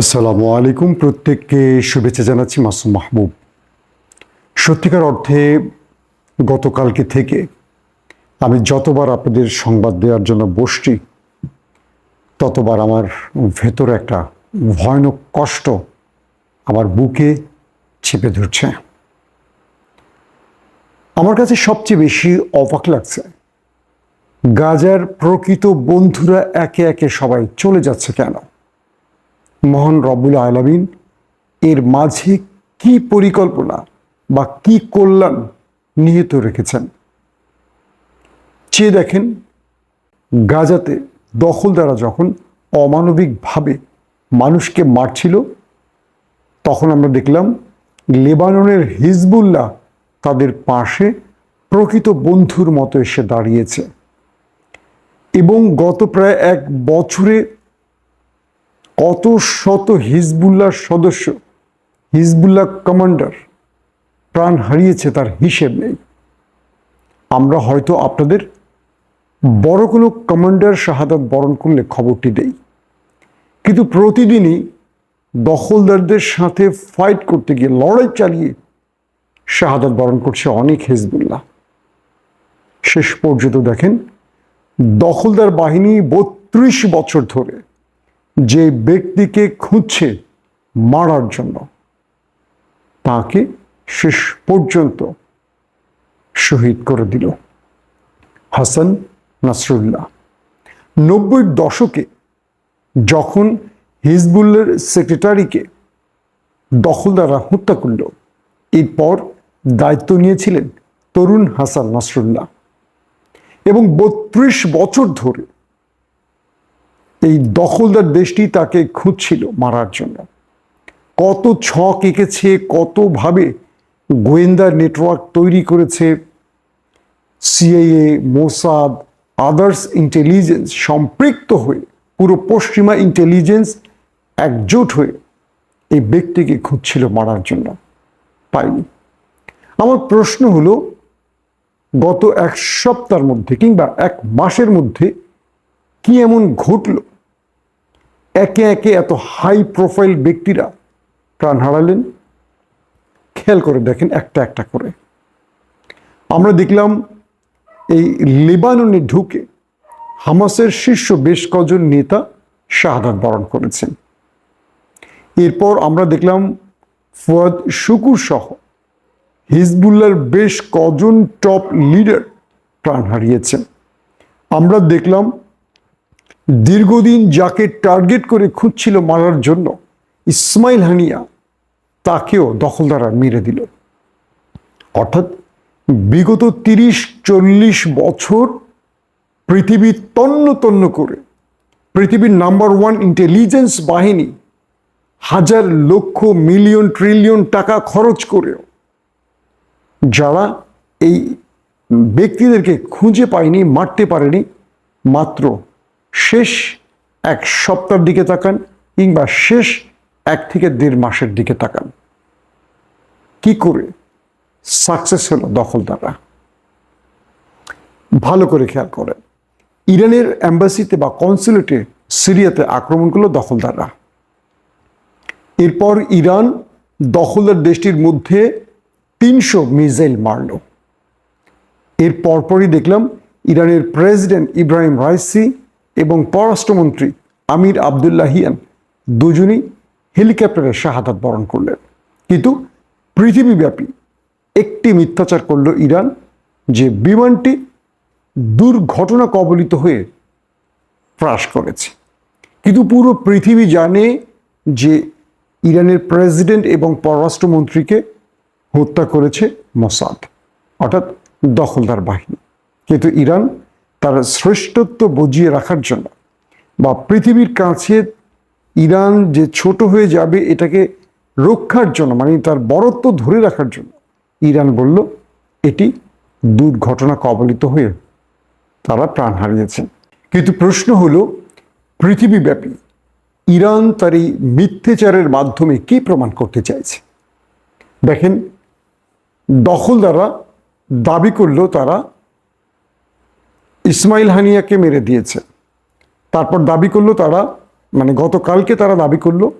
আসসালামু আলাইকুম। প্রত্যেককে শুভেচ্ছা জানাচ্ছি মাসুম মাহবুব সত্যিকার অর্থে গতকালকে থেকে আমি যতবার আপনাদের সংবাদ দেওয়ার জন্য বসছি, ততবার আমার ভেতরে একটা ভয়ানক কষ্ট আমার বুকে চেপে ধরছে। আমার কাছে সবচেয়ে বেশি অবাক লাগছে, গাজার প্রকৃত বন্ধুরা একে একে সবাই চলে যাচ্ছে কেন? মহান রব্বুল আলমিন, এর মাঝে কি পরিকল্পনা বা কি কল্যাণ নিহিত রেখেছেন? চেয়ে দেখেন, গাজাতে দখল দখলদারা যখন অমানবিকভাবে মানুষকে মারছিল, তখন আমরা দেখলাম লেবাননের হিজবুল্লাহ তাদের পাশে প্রকৃত বন্ধুর মতো এসে দাঁড়িয়েছে। এবং গত প্রায় এক বছরে কত শত হিজবুল্লাহর সদস্য, হিজবুল্লাহ কমান্ডার প্রাণ হারিয়েছে তার হিসেব নেই। আমরা হয়তো আপনাদের বড় কোনো কমান্ডার শাহাদাত বরণ করলে খবরটি দেই। কিন্তু প্রতিদিনই দখলদারদের সাথে ফাইট করতে গিয়ে, লড়াই চালিয়ে শাহাদাত বরণ করছে অনেক হিজবুল্লাহ। শেষ পর্যন্ত দেখেন, দখলদার বাহিনী বত্রিশ বছর ধরে যে ব্যক্তিকে খুঁজছে মারার জন্য, তাকে শেষ পর্যন্ত শহীদ করে দিল হাসান নাসরুল্লাহ। নব্বই দশকে যখন হিজবুল্লের সেক্রেটারিকে দখলদাররা হত্যা করল, এরপর দায়িত্ব নিয়েছিলেন তরুণ হাসান নাসরুল্লাহ। এবং বত্রিশ বছর ধরে এই দখলদার দেশটি তাকে খুঁজছিল মারার জন্য। কত ছক এঁকেছে, কতভাবে গোয়েন্দা নেটওয়ার্ক তৈরি করেছে, সিআইএ, মোসাদ, আদার্স ইন্টেলিজেন্স সম্পৃক্ত হয়ে, পুরো পশ্চিমা ইন্টেলিজেন্স একজোট হয়ে এই ব্যক্তিকে খুঁজছিল মারার জন্য। পাইনি। আমার প্রশ্ন হলো, গত এক সপ্তাহের মধ্যে কিংবা এক মাসের মধ্যে কি এমন ঘটল? একে একে এত হাই প্রোফাইল ব্যক্তিরা প্রাণ হারালেন। খেয়াল করে দেখেন একটা একটা করে। আমরা দেখলাম এই লেবাননে ঢুকে হামাসের শীর্ষ বেশ কজন নেতা শাহাদাত বরণ করেছেন। এরপর আমরা দেখলাম ফুয়াদ শুকুর সহ হিজবুল্লার বেশ কজন টপ লিডার প্রাণ হারিয়েছেন। আমরা দেখলাম দীর্ঘদিন যাকে টার্গেট করে খুঁজছিল মারার জন্য ইসমাইল হানিয়া তাকেও দখলদারা মেরে দিল। অর্থাৎ বিগত তিরিশ চল্লিশ বছর পৃথিবী তন্ন তন্ন করে পৃথিবীর নাম্বার ওয়ান ইন্টেলিজেন্স বাহিনী হাজার লক্ষ মিলিয়ন ট্রিলিয়ন টাকা খরচ করেও যারা এই ব্যক্তিদেরকে খুঁজে পায়নি, মারতে পারেনি, মাত্র শেষ এক সপ্তাহের দিকে তাকান কিংবা শেষ এক থেকে দেড় মাসের দিকে তাকান। কি করে? সাকসেস হলো দখলদাররা। ভালো করে খেয়াল করেন। ইরানের অ্যাম্বাসিতে বা কনসুলেটে সিরিয়াতে আক্রমণ করল দখলদাররা। এরপর ইরান দখলদার দেশটির মধ্যে তিনশো মিসাইল মারল। এর পরপরই দেখলাম ইরানের প্রেসিডেন্ট ইব্রাহিম রাইসি এবং পররাষ্ট্রমন্ত্রী আমির আবদুল্লাহিয়ান দুজনই হেলিকপ্টারের শাহাদাত বরণ করলেন। কিন্তু পৃথিবীব্যাপী একটি মিথ্যাচার করল ইরান যে বিমানটি দুর্ঘটনা কবলিত হয়ে ফ্রাস করেছে। কিন্তু পুরো পৃথিবী জানে যে ইরানের প্রেসিডেন্ট এবং পররাষ্ট্রমন্ত্রীকে হত্যা করেছে মোসাদ, অর্থাৎ দখলদার বাহিনী। কিন্তু ইরান তার শ্রেষ্ঠত্ব বজিয়ে রাখার জন্য বা পৃথিবীর কাছে ইরান যে ছোট হয়ে যাবে এটাকে রক্ষার জন্য মানে তার বরত্ব ধরে রাখার জন্য, ইরান বলল, এটি দুর্ঘটনা কবলিত হয়ে তারা প্রাণ হারিয়েছেন কিন্তু প্রশ্ন হলো, পৃথিবীব্যাপী ইরান তার এই মিথ্যেচারের মাধ্যমে কি প্রমাণ করতে চাইছে? দেখেন, দখলদাররা দাবি করল তারা ইসমাইল হানিয়াকে মেরে দিয়েছে। তারপর দাবি করল তারা মানে গতকালকে তারা দাবি করল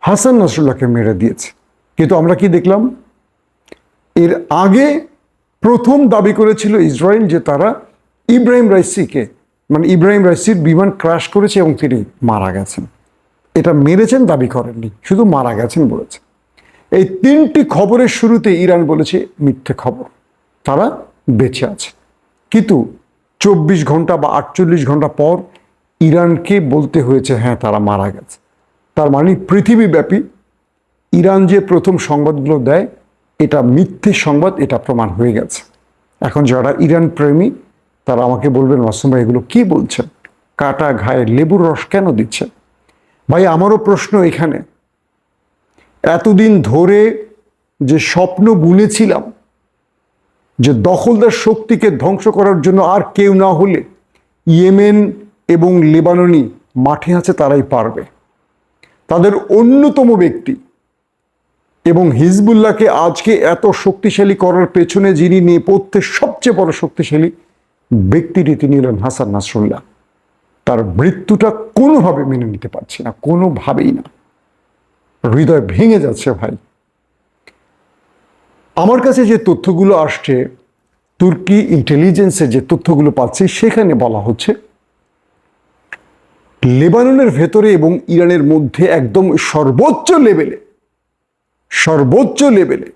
হাসান নাসরুল্লাহকে মেরে দিয়েছে। কিন্তু আমরা কি দেখলাম? এর আগে প্রথম দাবি করেছিল ইসরায়েল যে তারা ইব্রাহিম রাইসিকে মানে ইব্রাহিম রাইসির বিমান ক্রাশ করেছে এবং তিনি মারা গেছেন। এটা মেরেছেন, দাবি করেননি, শুধু মারা গেছেন বলেছে। এই তিনটি খবরের শুরুতে ইরান বলেছে মিথ্যে খবর, তারা বেঁচে আছে। কিন্তু চব্বিশ ঘণ্টা বা আটচল্লিশ ঘণ্টা পর ইরানকে বলতে হয়েছে হ্যাঁ তারা মারা গেছে। তার মানে পৃথিবীব্যাপী ইরান যে প্রথম সংবাদগুলো দেয়, এটা মিথ্যে সংবাদ, এটা প্রমাণ হয়ে গেছে। এখন যারা ইরান প্রেমী, তারা আমাকে বলবেন, মাসুম ভাই, এগুলো কী বলছেন? কাটা ঘায়ে লেবুর রস কেন দিচ্ছে ভাই, আমারও প্রশ্ন এখানে। এতদিন ধরে যে স্বপ্ন বুনেছিলাম যে দখলদার শক্তিকে ধ্বংস করার জন্য আর কেউ না হলে ইয়েমেন এবং লেবাননি মাঠে আছে তারাই পারবে। তাদের অন্যতম ব্যক্তি এবং হিজবুল্লাহকে আজকে এত শক্তিশালী করার পেছনে যিনি নেপথ্যে সবচেয়ে বড় শক্তিশালী ব্যক্তিটি তিনি হলেন হাসান নাসরুল্লাহ। তার মৃত্যুটা কোনোভাবে মেনে নিতে পারছি না, কোনোভাবেই না। হৃদয় ভেঙে যাচ্ছে ভাই। আমার কাছে যে তথ্যগুলো আসছে, তুর্কি ইন্টেলিজেন্সের যে তথ্যগুলো পাচ্ছি, সেখানে বলা হচ্ছে, লেবাননের ভেতরে এবং ইরানের মধ্যে একদম সর্বোচ্চ লেভেলে সর্বোচ্চ লেভেলে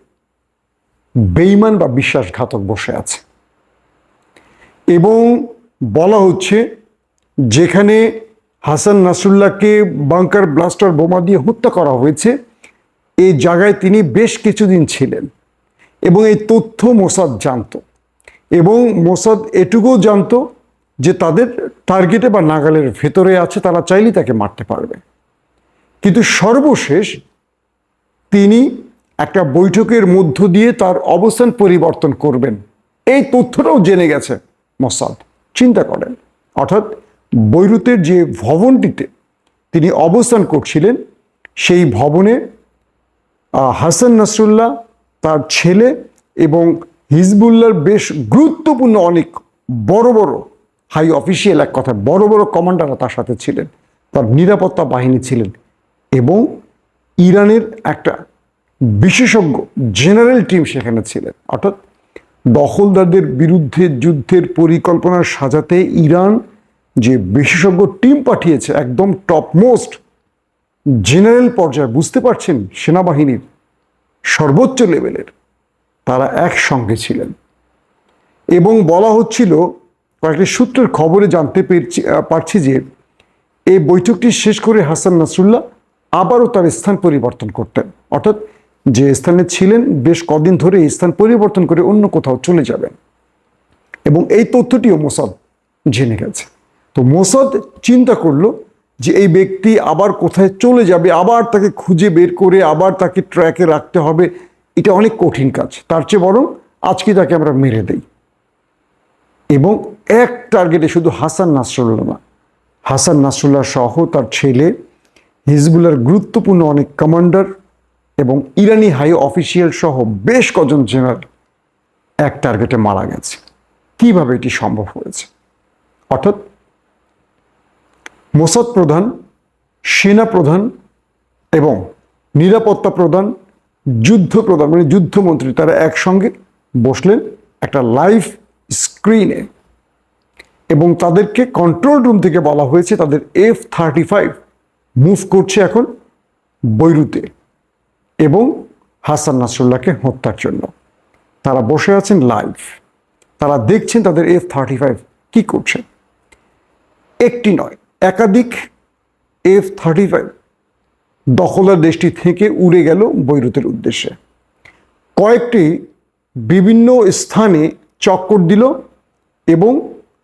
বেইমান বা বিশ্বাসঘাতক বসে আছে। এবং বলা হচ্ছে, যেখানে হাসান নাসরুল্লাহকে বাংকার ব্লাস্টার বোমা দিয়ে হত্যা করা হয়েছে এই জায়গায় তিনি বেশ কিছুদিন ছিলেন। এবং এই তথ্য মোসাদ জানতো। এবং মোসাদ এটুকুও জানতো যে তাদের টার্গেটে বা নাগালের ভেতরে আছে, তারা চাইলেই তাকে মারতে পারবে। কিন্তু সর্বশেষ তিনি একটা বৈঠকের মধ্য দিয়ে তার অবস্থান পরিবর্তন করবেন। এই তথ্যটাও জেনে গেছে মোসাদ। চিন্তা করেন, অর্থাৎ বৈরুতের যে ভবনটিতে তিনি অবস্থান করছিলেন, সেই ভবনে হাসান নাসরুল্লাহ তার ছেলে এবং হিজবুল্লার বেশ গুরুত্বপূর্ণ অনেক বড় বড় হাই অফিসিয়াল এক কথা বড় বড় কমান্ডাররা তার সাথে ছিলেন। তার নিরাপত্তা বাহিনী ছিলেন এবং ইরানের একটা বিশেষজ্ঞ জেনারেল টিম সেখানে ছিলেন। অর্থাৎ দখলদারদের বিরুদ্ধে যুদ্ধের পরিকল্পনা সাজাতে ইরান যে বিশেষজ্ঞ টিম পাঠিয়েছে, একদম টপমোস্ট জেনারেল পর্যায়ে, বুঝতে পারছেন? সেনাবাহিনীর সর্বোচ্চ লেভেলের তারা একসঙ্গে ছিলেন। এবং বলা হচ্ছিল, কয়েকটি সূত্রের খবরে জানতে পেরেছি পারছি যে এই বৈঠকটি শেষ করে হাসান নাসরুল্লাহ আবারও তার স্থান পরিবর্তন করতেন। অর্থাৎ যে স্থানে ছিলেন, বেশ কদিন ধরে এই স্থান পরিবর্তন করে অন্য কোথাও চলে যাবেন। এবং এই তথ্যটিও মোসাদ জেনে গেছে। তো মোসাদ চিন্তা করল যে এই ব্যক্তি আবার কোথায় চলে যাবে, আবার তাকে খুঁজে বের করে, আবার তাকে ট্র্যাকে রাখতে হবে, এটা অনেক কঠিন কাজ। তার চেয়ে বরং আজকে তাকে আমরা মেরে দেই। এবং এক টার্গেটে শুধু হাসান নাসরুল্লাহ না, হাসান নাসরুল্লাহ সহ তার ছেলে হিজবুল্লার গুরুত্বপূর্ণ অনেক কমান্ডার এবং ইরানি হাই অফিসিয়াল সহ বেশ কজন জেনারেল এক টার্গেটে মারা গেছে। কীভাবে এটি সম্ভব হয়েছে? অর্থাৎ মোসাদ প্রধান, সেনা প্রধান এবং নিরাপত্তা প্রধান, যুদ্ধ প্রধান মানে যুদ্ধমন্ত্রী, তারা একসঙ্গে বসলেন একটা লাইভ স্ক্রিনে। এবং তাদেরকে কন্ট্রোল রুম থেকে বলা হয়েছে, তাদের এফ থার্টি ফাইভ মুভ করছে এখন বৈরুতে এবং হাসান নাসরুল্লাহকে হত্যার জন্য। তারা বসে আছেন লাইভ তারা দেখছেন তাদের এফ থার্টি ফাইভ কী করছে। একটি নয় একাধিক এফ থার্টি ফাইভ দখলদার দেশটি থেকে উড়ে গেল বৈরুতের উদ্দেশ্যে। কয়েকটি বিভিন্ন স্থানে চক্কর দিল এবং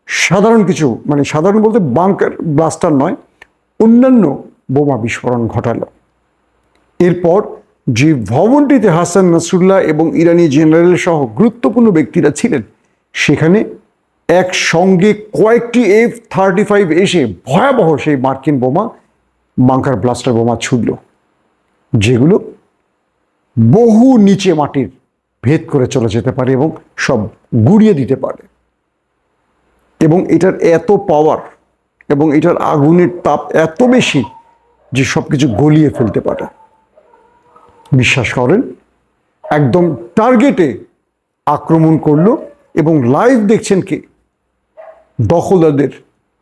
সাধারণ কিছু মানে সাধারণ বলতে বাংকার ব্লাস্টার নয়, অন্যান্য বোমা বিস্ফোরণ ঘটালো। এরপর যে ভবনটিতে হাসান নাসরুল্লাহ এবং ইরানি জেনারেল সহ গুরুত্বপূর্ণ ব্যক্তিরা ছিলেন, সেখানে একসঙ্গে কয়েকটি এফ থার্টি ফাইভ এসে ভয়াবহ সেই মার্কিন বোমা, বাংকার ব্লাস্টার বোমা ছুড়ল, যেগুলো বহু নিচে মাটির ভেদ করে চলে যেতে পারে এবং সব গুড়িয়ে দিতে পারে। এবং এটার এত পাওয়ার এবং এটার আগুনের তাপ এত বেশি যে সব কিছু গলিয়ে ফেলতে পারে। বিশ্বাস করেন, একদম টার্গেটে আক্রমণ করল এবং লাইভ দেখছেন কে? দখলদারদের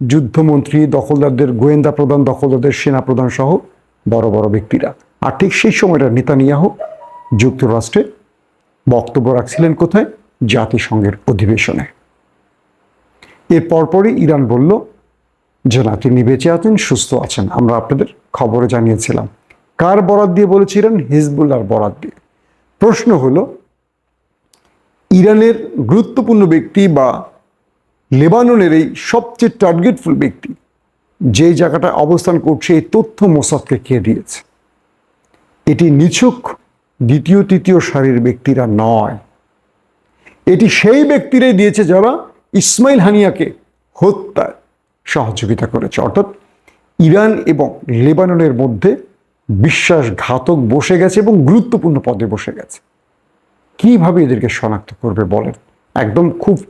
যুদ্ধমন্ত্রী, দখলদারদের গোয়েন্দা প্রধান, দখলদারদের সেনা প্রধান সহ বড় বড় ব্যক্তিরা। আর ঠিক সেই সময়টা নেতানিয়াহু যুক্তরাষ্ট্রে বক্তব্য রাখছিলেন কোথায়? জাতিসংঘের অধিবেশনে। এর পরপরই ইরান বলল, যে না, তিনি বেঁচে আছেন, সুস্থ আছেন। আমরা আপনাদের খবরে জানিয়েছিলাম। কার বরাত দিয়ে বলেছিলেন? হিজবুল্লাহর বরাত দিয়ে। প্রশ্ন হলো, ইরানের গুরুত্বপূর্ণ ব্যক্তি বা লেবাননের এই সবচেয়ে টার্গেটফুল ব্যক্তি, যে জায়গাটায় অবস্থান করছে, এই তথ্য মোসাদকে কে দিয়েছে? এটি নিছক দ্বিতীয়, তৃতীয় সারির ব্যক্তিরা নয়। এটি সেই ব্যক্তিরাই দিয়েছে যারা ইসমাইল হানিয়াকে হত্যায় সহযোগিতা করেছে। অর্থাৎ ইরান এবং লেবাননের মধ্যে বিশ্বাসঘাতক বসে গেছে এবং গুরুত্বপূর্ণ পদে বসে গেছে। কীভাবে এদেরকে শনাক্ত করবে বলেন? একদম খুব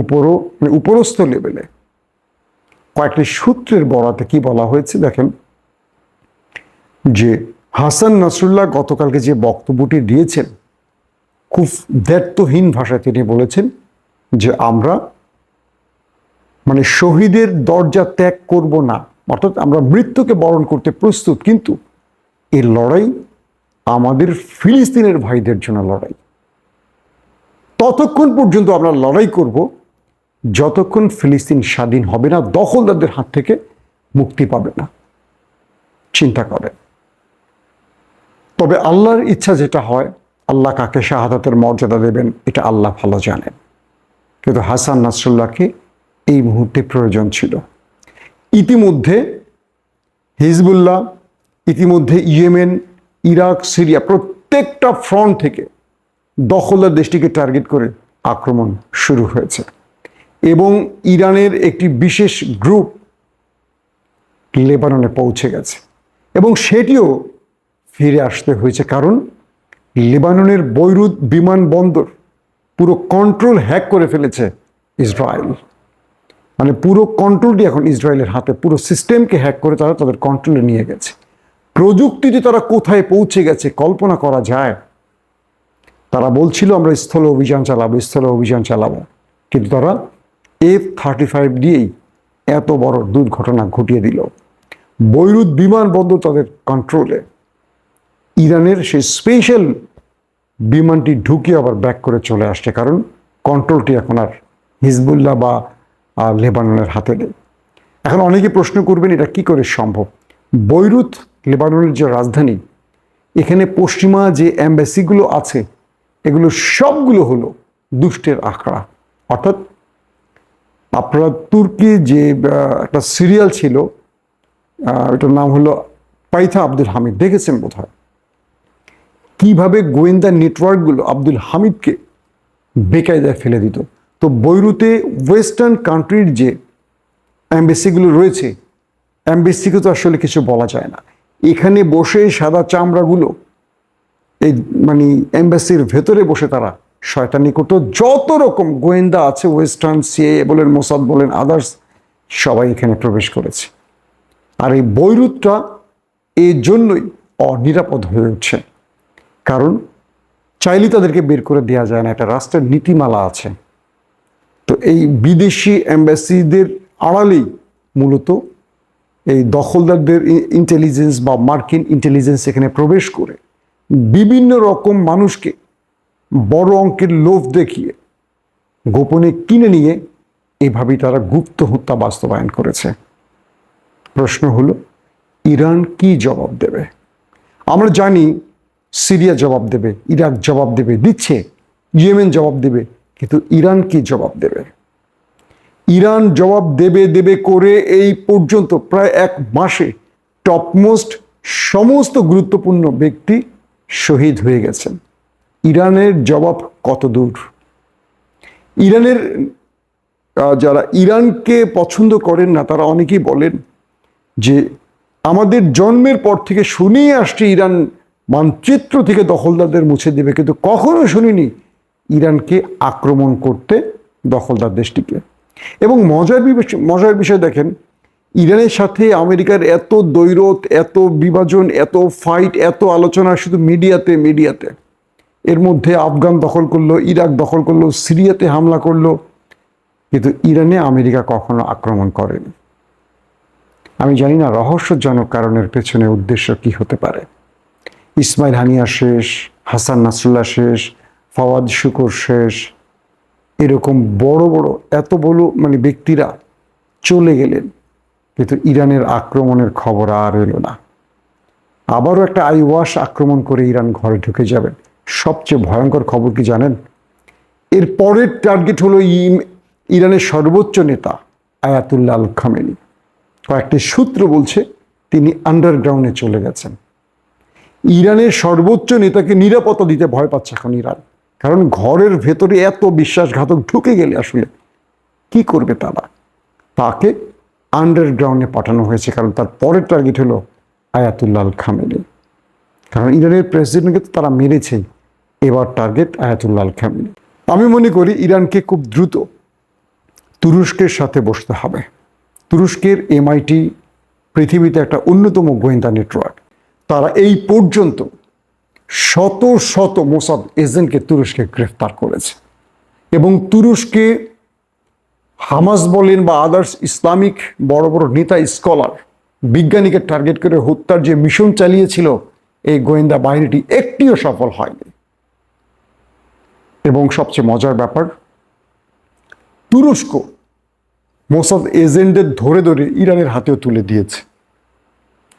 উপর মানে উপরস্থ লেভেলে কয়েকটি সূত্রের বরাতে কি বলা হয়েছে দেখেন, যে হাসান নাসরুল্লাহ গতকালকে যে বক্তব্যটি দিয়েছেন, খুব দ্ব্যর্থহীন ভাষায় তিনি বলেছেন যে আমরা মানে শহীদের দরজা ত্যাগ করব না, অর্থাৎ আমরা মৃত্যুকে বরণ করতে প্রস্তুত, কিন্তু এই লড়াই আমাদের ফিলিস্তিনের ভাইদের জন্য লড়াই। ততক্ষণ পর্যন্ত আমরা লড়াই করব যতক্ষণ ফিলিস্তিন স্বাধীন হবে না, দখলদারদের হাত থেকে মুক্তি পাবে না। চিন্তা করে। তবে আল্লাহর ইচ্ছা যেটা হয়, আল্লাহ কাকে শাহাদাতের মর্যাদা দেবেন, এটা আল্লাহ ভালো জানেন। কিন্তু হাসান নাসরুল্লাহকে এই মুহূর্তে প্রয়োজন ছিল। ইতিমধ্যে হিজবুল্লাহ, ইতিমধ্যে ইয়েমেন, ইরাক, সিরিয়া প্রত্যেকটা ফ্রন্ট থেকে দখলদার দেশটিকে টার্গেট করে আক্রমণ শুরু হয়েছে। এবং ইরানের একটি বিশেষ গ্রুপ লেবাননে পৌঁছে গেছে। এবং সেটিও ফিরে আসতে হয়েছে কারণ লেবাননের বৈরুত বিমানবন্দর পুরো কন্ট্রোল হ্যাক করে ফেলেছে ইসরায়েল। মানে পুরো কন্ট্রোলটি এখন ইসরায়েলের হাতে, পুরো সিস্টেমকে হ্যাক করে তারা তাদের কন্ট্রোলে নিয়ে গেছে। প্রযুক্তিতে তারা কোথায় পৌঁছে গেছে কল্পনা করা যায়? তারা বলছিল, আমরা স্থল অভিযান চালাবো, স্থল অভিযান চালাবো। কিন্তু তারা এফ থার্টি ফাইভ দিয়েই এত বড় দুর্ঘটনা ঘটিয়ে দিল। বৈরুত বিমানবন্দর তাদের কন্ট্রোলে ইরানের সেই স্পেশাল বিমানটি ঢুকিয়ে আবার ব্যাক করে চলে আসছে কারণ কন্ট্রোলটি এখন আর হিজবুল্লাহ বা লেবাননের হাতে নেই। এখন অনেকে প্রশ্ন করবেন, এটা কি করে সম্ভব? বৈরুত, লেবাননের যে রাজধানী, এখানে পশ্চিমা যে অ্যাম্বাসিগুলো আছে, এগুলো সবগুলো হলো দুষ্টের আখড়া। অর্থাৎ আপনারা তুর্কি যে একটা সিরিয়াল ছিল এটার নাম হলো পাইথা আব্দুল হামিদ। দেখেছেন বোধহয়? কীভাবে গোয়েন্দা নেটওয়ার্কগুলো আব্দুল হামিদকে বেকায়দায় ফেলে দিত। তো বৈরুতে ওয়েস্টার্ন কান্ট্রির যে অ্যাম্বাসিগুলো রয়েছে অ্যাম্বাসিকে তো আসলে কিছু বলা যায় না। এখানে বসে সাদা চামড়াগুলো, এই মানে অ্যাম্বাসির ভেতরে বসে তারা শয়তানি করতো যত রকম গোয়েন্দা আছে ওয়েস্টার্ন সিএ বলেন মোসাদ বলেন আদার্স সবাই এখানে প্রবেশ করেছে। আর এই বৈরুতটা এই জন্যই অনিরাপদ হয়ে উঠছে। কারণ চাইলেই তাদেরকে বের করে দেওয়া যায় না, একটা রাষ্ট্রের নীতিমালা আছে। তো এই বিদেশি অ্যাম্বাসিদের আড়ালেই মূলত এই দখলদারদের ইন্টেলিজেন্স বা মার্কিন ইন্টেলিজেন্স এখানে প্রবেশ করে। বিভিন্ন রকম মানুষকে বড় অঙ্কের লোভ দেখিয়ে গোপনে কিনে নিয়ে এভাবেই তারা গুপ্ত হত্যা বাস্তবায়ন করেছে। প্রশ্ন হলো, ইরান কি জবাব দেবে? আমরা জানি সিরিয়া জবাব দেবে, ইরাক জবাব দেবে দিচ্ছে ইয়েমেন জবাব দেবে, কিন্তু ইরান কি জবাব দেবে? ইরান জবাব দেবে দেবে করে এই পর্যন্ত প্রায় এক মাসে টপমোস্ট সমস্ত গুরুত্বপূর্ণ ব্যক্তি শহীদ হয়ে গেছেন। ইরানের জবাব কত দূর? ইরানের যারা ইরানকে পছন্দ করেন না, তারা অনেকেই বলেন যে আমাদের জন্মের পর থেকে শুনেই আসছে ইরান মানচিত্র থেকে দখলদারদের মুছে দেবে, কিন্তু কখনো শুনিনি ইরানকে আক্রমণ করতে দখলদার দেশটিকে। এবং মজার মজার বিষয় দেখেন, ইরানের সাথে আমেরিকার এত দৈরত এত বিভাজন, এত ফাইট এত আলোচনা শুধু মিডিয়াতে মিডিয়াতে। এর মধ্যে আফগান দখল করল, ইরাক দখল করল, সিরিয়াতে হামলা করল। কিন্তু ইরানে আমেরিকা কখনো আক্রমণ করেনি। আমি জানি না রহস্যজনক কারণের পেছনে উদ্দেশ্য কি হতে পারে। ইসমাইল হানিয়া শেষ, হাসান নাসরুল্লাহ শেষ, ফওয়াদ শুকর শেষ। এরকম বড় বড়, এত বড় মানে ব্যক্তিরা চলে গেলেন, কিন্তু ইরানের আক্রমণের খবর আর এলো না। আবারও একটা আইওয়াশ আক্রমণ করে ইরান ঘরে ঢুকে যাবেন। সবচেয়ে ভয়ঙ্কর খবর কি জানেন? এর পরের টার্গেট হলো ইরানের সর্বোচ্চ নেতা আয়াতুল্লাহ আল খামেনি। কয়েকটি সূত্র বলছে তিনি আন্ডারগ্রাউন্ডে চলে গেছেন। ইরানের সর্বোচ্চ নেতাকে নিরাপত্তা দিতে ভয় পাচ্ছে এখন ইরান। কারণ ঘরের ভেতরে এত বিশ্বাসঘাতক ঢুকে গেলে আসলে কি করবে তারা? তাকে আন্ডারগ্রাউন্ডে পাঠানো হয়েছে, কারণ তার পরের টার্গেট হলো আয়াতুল্লাহ খামেনি। কারণ ইরানের প্রেসিডেন্টকে তো তারা মেরেছেই। এবার টার্গেট আয়াতুল্লাহ আল খামেনি আমি মনে করি ইরানকে খুব দ্রুত তুরস্কের সাথে বসতে হবে। তুরস্কের এমআইটি পৃথিবীতে একটা অন্যতম গোয়েন্দা নেটওয়ার্ক। তারা এই পর্যন্ত শত শত মোসাদ এজেন্টকে তুরস্কে গ্রেফতার করেছে এবং তুরস্কে হামাস বলেন বা আদার্স ইসলামিক বড় বড় নেতা, স্কলার, বিজ্ঞানীকে টার্গেট করে হত্যার যে মিশন চালিয়েছিল, এই গোয়েন্দা বাহিনীটি একটিও সফল হয়নি। এবং সবচেয়ে মজার ব্যাপার, তুরস্ক মোসাদ এজেন্টদের ধরে ধরে ইরানের হাতেও তুলে দিয়েছে।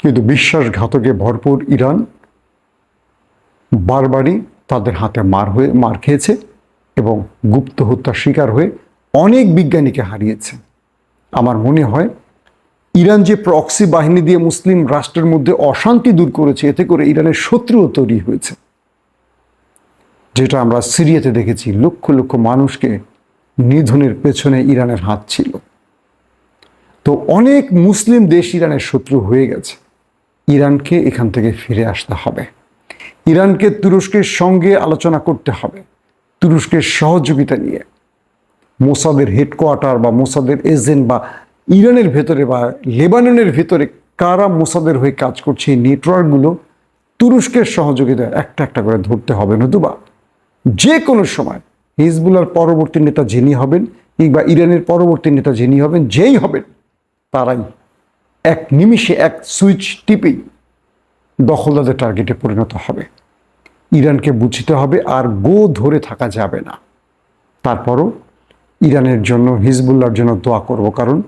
কিন্তু বিশ্বাসঘাতকে ভরপুর ইরান বারবারই তাদের হাতে মার হয়ে, মার খেয়েছে এবং গুপ্ত হত্যার শিকার হয়ে অনেক বিজ্ঞানীকে হারিয়েছে। আমার মনে হয়, ইরান যে প্রক্সি বাহিনী দিয়ে মুসলিম রাষ্ট্রের মধ্যে অশান্তি দূর করেছে, এতে করে ইরানের শত্রুও তৈরি হয়েছে। যেটা আমরা সিরিয়াতে দেখেছি, লক্ষ লক্ষ মানুষকে নিধনের পেছনে ইরানের হাত ছিল। তো অনেক মুসলিম দেশ ইরানের শত্রু হয়ে গেছে। ইরানকে এখান থেকে ফিরে আসতে হবে। ইরানকে তুরস্কের সঙ্গে আলোচনা করতে হবে। তুরস্কের সহযোগিতা নিয়ে। মোসাদের হেডকোয়ার্টার বা মোসাদের এজেন্ট বা ইরানের ভেতরে বা লেবাননের ভেতরে কারা মোসাদের হয়ে কাজ করছে, এই নেটওয়ার্কগুলো তুরস্কের সহযোগিতা একটা একটা করে ধরতে হবে। নতুবা যে কোনো সময় হিজবুলার পরবর্তী নেতা যিনি হবেন কিংবা ইরানের পরবর্তী নেতা যিনি হবেন, যেই হবেন, তারাই এক নিমিষে এক সুইচ টিপেই দখলদারদের টার্গেটে পরিণত হবে। ইরানকে বুঝতে হবে আর গো ধরে থাকা যাবে না। তারপরও ইরানের জন্য হিজবুল্লার জন্য দোয়া করব, কারণ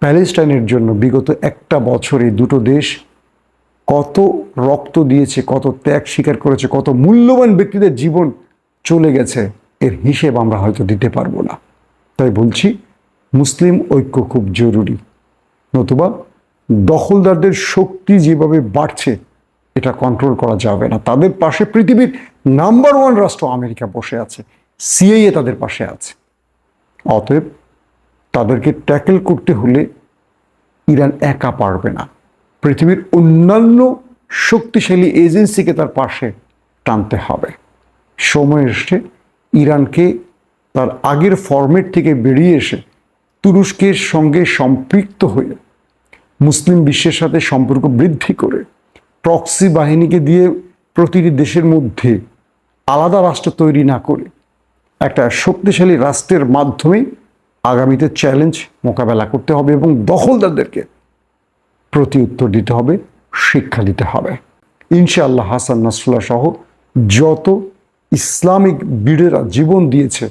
প্যালেস্টাইনের জন্য বিগত একটা বছরে দুটো দেশ কত রক্ত দিয়েছে, কত ত্যাগ স্বীকার করেছে, কত মূল্যবান ব্যক্তিদের জীবন চলে গেছে, এর হিসেব আমরা হয়তো দিতে পারব না। তাই বলছি, মুসলিম ঐক্য খুব জরুরি। নতুবা দখলদারদের শক্তি যেভাবে বাড়ছে, এটা কন্ট্রোল করা যাবে না। তাদের পাশে পৃথিবীর নাম্বার ওয়ান রাষ্ট্র আমেরিকা বসে আছে সিআইএ তাদের পাশে আছে। অতএব তাদেরকে ট্যাকেল করতে হলে ইরান একা পারবে না। পৃথিবীর অন্যান্য শক্তিশালী এজেন্সিকে তার পাশে টানতে হবে। সময় এসে ইরানকে তার আগের ফরম্যাট থেকে বেরিয়ে এসে তুরস্কের সঙ্গে সম্পৃক্ত হয়ে, মুসলিম বিশ্বের সাথে সম্পর্ক বৃদ্ধি করে, প্রক্সি বাহিনীকে দিয়ে প্রতিটি দেশের মধ্যে আলাদা রাষ্ট্র তৈরি না করে, একটা শক্তিশালী রাষ্ট্রের মাধ্যমে আগামীতে চ্যালেঞ্জ মোকাবেলা করতে হবে এবং দখলদারদেরকে প্রতি উত্তর দিতে হবে, শিক্ষা দিতে হবে। ইনশাআল্লাহ হাসান নাসরুল্লাহ সহ যত ইসলামিক বীরেরা জীবন দিয়েছে,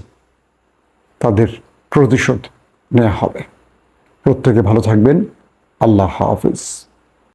তাদের প্রতিশোধ নেওয়া হবে। প্রত্যেকে ভালো থাকবেন। আল্লাহ হাফিজ।